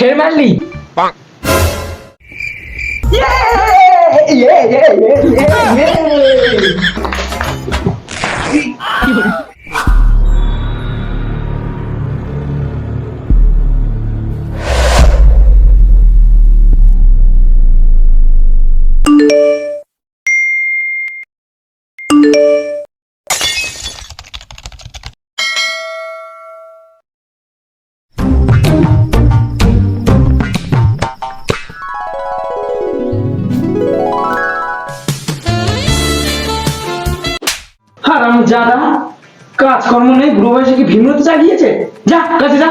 ফের মারলি হারাম যারা কাজকর্ম নেই, বুড়ো বয়সে কি যা যা।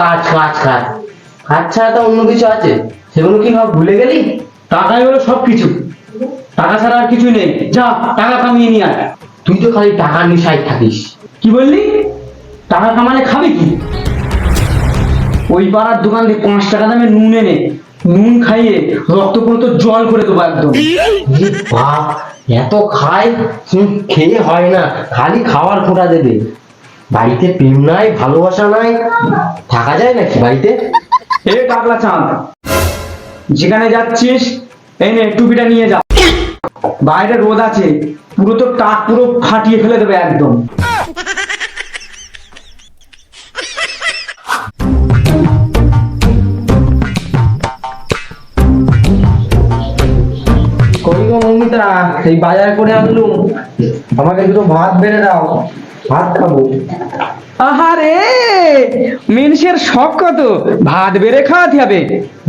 কাজ কাজ কাজ। কাজ ছাড়া তো অন্য কিছু আছে। সেগুলো কি সব ভুলে গেলি? টাকাই হলো সব কিছু টাকা ছাড়া আর কিছু নেই। যা, টাকা কামিয়ে নিয়ে আয়। তুই তো খালি টাকা নিশায় থাকিস। কি বললি? টাকা কামালে খাবি কি? ওই পাড়ার দোকান থেকে পাঁচ টাকা দামে নুন এনে, নুন খাইয়ে রক্ত পুরো তো জল করে দেবো একদম। এত খায় খেয়ে হয় না। খালি খাওয়ার খোঁটা দেবে। বাড়িতে প্রেম নাই, ভালোবাসা নাই। থাকা যায় নাকি বাড়িতে? এ কাকলা চাঁদ, যেখানে যাচ্ছিস, এই নে, টুপিটা নিয়ে যা। বাইরে রোদ আছে, পুরো তো টাক পুরো ফাটিয়ে ফেলে দেবে একদম। সেই বাজার করে আনলুম। আমাকে দুটো ভাত বেড়ে দাও ভাত খাব। আহারে মেনসের শখ কত? ভাত বেড়ে খাওয়াতে হবে।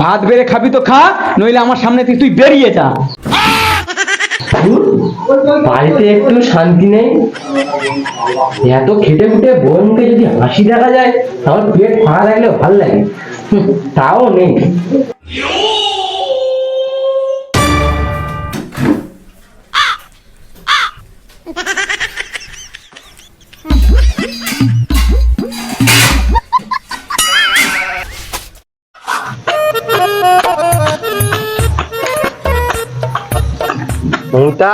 ভাত বেড়ে খাবি তো খা নইলে আমার সামনে থেকে তুই বেরিয়ে যা। বাড়িতে একটু শান্তি নেই। এত খেটে খুটে বোনকে যদি হাসি দেখা যায় আমার পেট ফাঁকা লাগলে ভালো লাগে। তাও নেই। মমিতা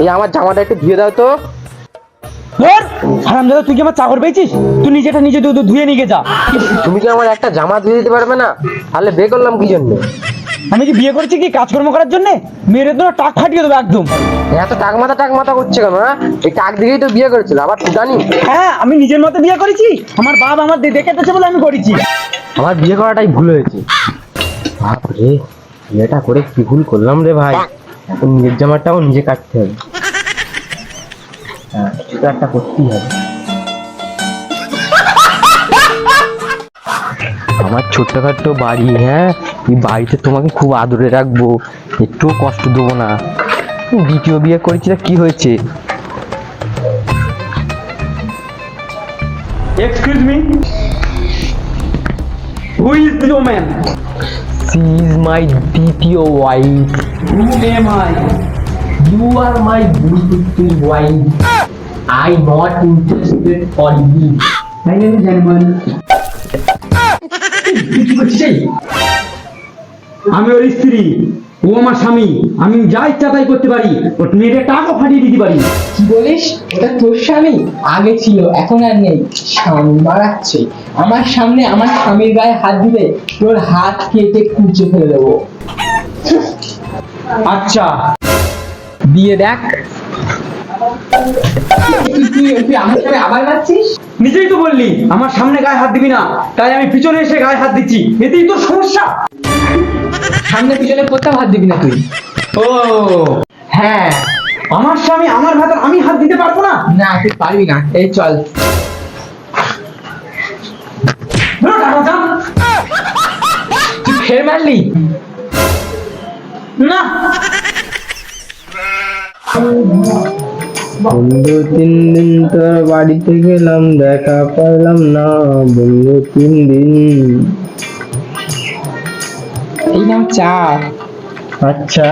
এই আমার জামাটা একটু ধুয়ে দাও তো। ধর! হারামজাদা তুই কি আমার চাকর পেয়েছিস? তুই নিজেটা নিজে ধুয়ে নিয়ে যা। তুমি কি আমার একটা জামা ধুয়ে দিতে পারবে না? তাহলে বে করলাম কি জন্য? আমি কি বিয়ে করেছি কি কাজকর্ম করার জন্য? মেরে তো টাক ফাটিয়ে দেবো একদম। এত টাক মাথা টাক মাথা করছে কেন হ্যাঁ? এই টাক দিকেই তো বিয়ে করেছিল আবার হ্যাঁ আমি নিজের মতো বিয়ে করেছি? আমার বাপ আমার দেখে বলে আমি করেছি। আমার বিয়ে করাটাই ভুল হয়েছে। বিয়েটা করে কি ভুল করলাম রে ভাই? এখন নিজের জামাটাও নিজে কাটতে হবে। হ্যাঁ কিছু একটা করতেই হবে। আমার ছোট্টখাট্ট বাড়ি হ্যাঁ? এই বাড়িতে তোমাকে খুব আদরে রাখব। একটুও কষ্ট দেবো না। দ্বিতীয় বিয়ে করেছি কি হয়েছে? Excuse me who is the man she is my দ্বিতীয় wife who am I You are my beautiful wife. I not interested for you. My name is জানমান কি করছিস? এই? আমি ওর স্ত্রী। ও আমার স্বামী আমি যা ইচ্ছা তাই করতে পারি ওর মেয়েদের টাকা ফাটিয়ে দিতে পারি। কি বলিস? ওটা তোর স্বামী? আগে ছিল এখন আর নেই। স্বামী মারাচ্ছে। আমার সামনে আমার স্বামীর গায়ে হাত দিলে তোর হাত কেটে কুচে ফেলে দেবো। আচ্ছা। দিয়ে দেখ। নিজেই তো বললি আমার সামনে গায়ে হাত দিবি না। তাই আমি পিছনে এসে গায়ে হাত দিচ্ছি। এতেই তো সমস্যা। সামনে পিছনে কোথাও হাত দিবি না তুই। ও। হ্যাঁ। আমার স্বামী আমার ভাতে আমি হাত দিতে পারব না? না তুই পারবি না। এই চল। ফের মারলি? না। বন্ধু তিন দিন তোর বাড়িতে গেলাম দেখা পাইলাম না। বন্ধু তিন দিন। এই নাম চা। আচ্ছা।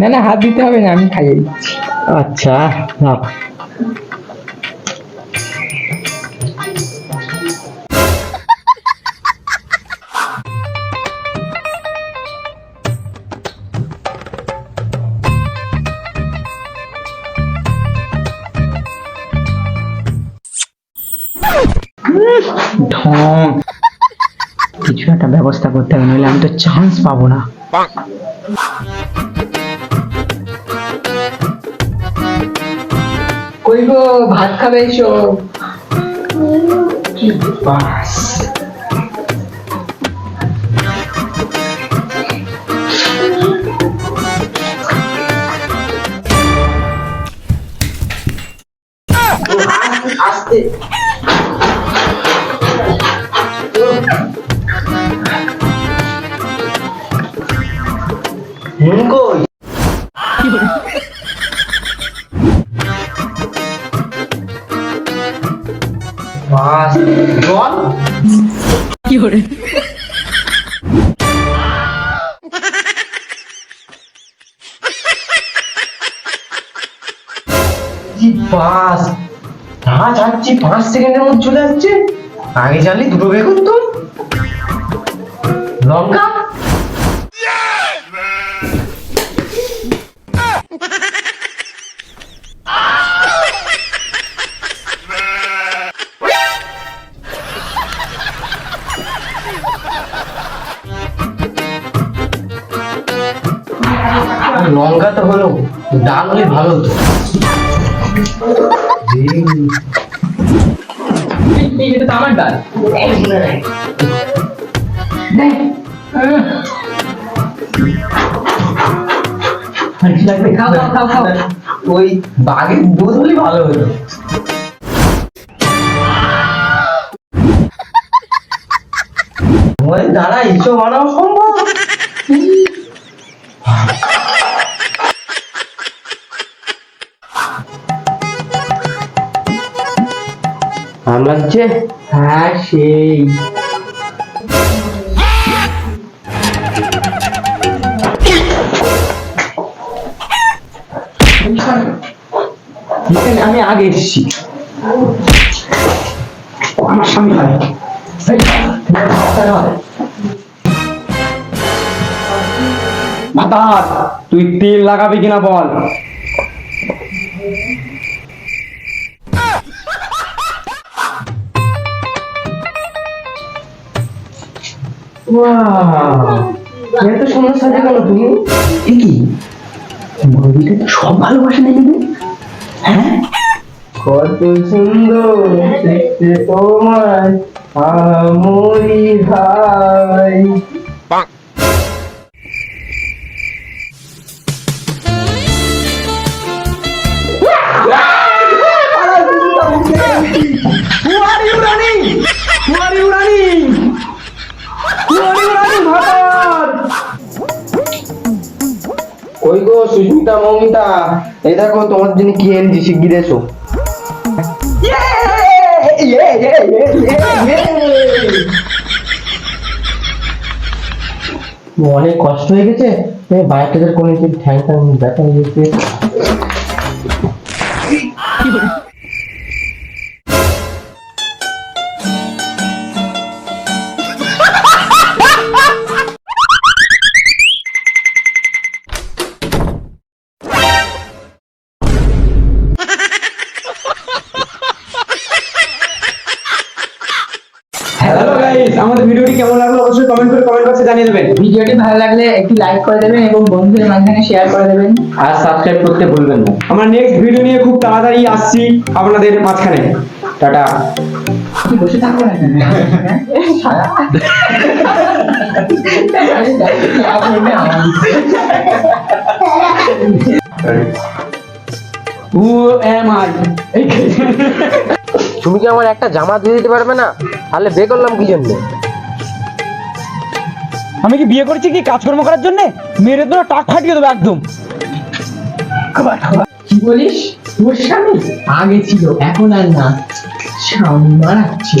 না না হাত দিতে হবে না আমি খাইয়ে দিচ্ছি। আচ্ছা নাও। ঢং কিছু একটা ব্যবস্থা করতে হবে নইলে আমি তো চান্স পাবো না। কই গো ভাত খাবে এসো? বাস। কই বাস জল কি বাস। না যাচ্ছি পাঁচ সেকেন্ডের মধ্যে চলে যাচ্ছে আগে জানলে দুটো বেগুন তো। লঙ্কা? লঙ্কা তো হলো ডাল হলে ভালো হতো ওই বাঘের দুধ হলে ভালো হতো ওই দাঁড়া এসব বানানো সম্ভব। আম লাগছে? হ্যাঁ সেই। আমি আগে এসেছি। আমার স্বামী হয়। তুই তেল লাগাবি কিনা বল? এত সুন্দর সাজে গেল তুমি এ কি? মুরগিটা তো সব ভালোবাসে না নেবে হ্যাঁ? কত সুন্দর দেখতে তোমার আমরি ভাই। ওই গো সুস্মিতা মমিতা, এই দেখো তোমার জন্য কি এনেছি শিগগির এসো। অনেক কষ্ট হয়ে গেছে। বাইকটাদের কোনো ঠ্যাং ঠ্যাং ব্যথা হয়ে গেছে হ্যালো গাইস আমাদের ভিডিওটি কেমন লাগল অবশ্যই কমেন্ট করে কমেন্ট বক্সে জানিয়ে দেবেন। ভিডিওটি ভালো লাগলে একটি লাইক করে দেবেন এবং বন্ধুদের মাঝখানে শেয়ার করে দেবেন। আর সাবস্ক্রাইব করতে ভুলবেন না। আমরা নেক্সট ভিডিও নিয়ে খুব তাড়াতাড়ি আসছি আপনাদের মাঝখানে। টাটা। কি বসে থাকো না সারা হু এম আই তুমি কি আমার একটা জামা দিয়ে দিতে পারবে না? তাহলে বে করলাম কি জন্য? আমি কি বিয়ে করেছি কি কাজকর্ম করার জন্য? মেরে তো টাক ফাটিয়ে দেবো একদম। কি বলিস? তোর স্বামী? আগে ছিল এখন আর না। মারাচ্ছে।